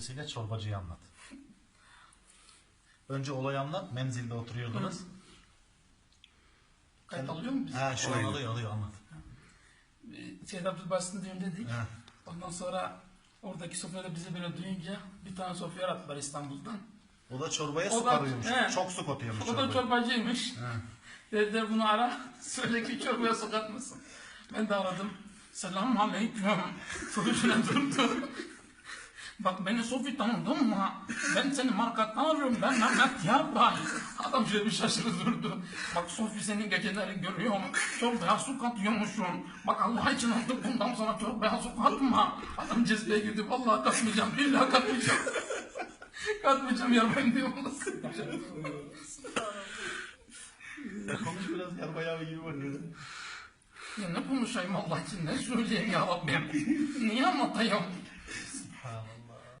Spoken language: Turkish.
dolayısıyla çorbacıyı anlat. Önce olayı anlat. Menzilde oturuyordunuz. Kayıt alıyor mu biz? Ha şu an Aynen. alıyor alıyor anlat. Ee, Seyyid Abdülbaş'ın düğündedik. Ha. Ondan sonra oradaki sofrada bizi böyle duyunca bir tane sofya attılar İstanbul'dan. O da çorbaya O su da- katıyormuş. he. Çok su katıyormuş O da çorbacıymış. Dediler bunu ara, söyle ki çorbaya su katmasın. Ben de aradım. Selamun aleyküm. Sofya durdu. Bak beni Sofi tanıdın mı? Ben seni markattan arıyorum. Ben Mehmet Yarbay. Adam şöyle bir şaşırdı durdu. Bak Sofi senin geceleri görüyorum. Çorbaya su katıyormuşsun. Bak Allah için artık bundan sonra çorbaya su katma. Adam cezbeye girdi. Vallahi katmayacağım. Billahi katmayacağım. katmayacağım Yarbay'ım diyor. Konuş biraz yarbay abi gibi bakıyor. Ya ne konuşayım Allah için ne söyleyeyim ya Rabbim? Niye anlatayım?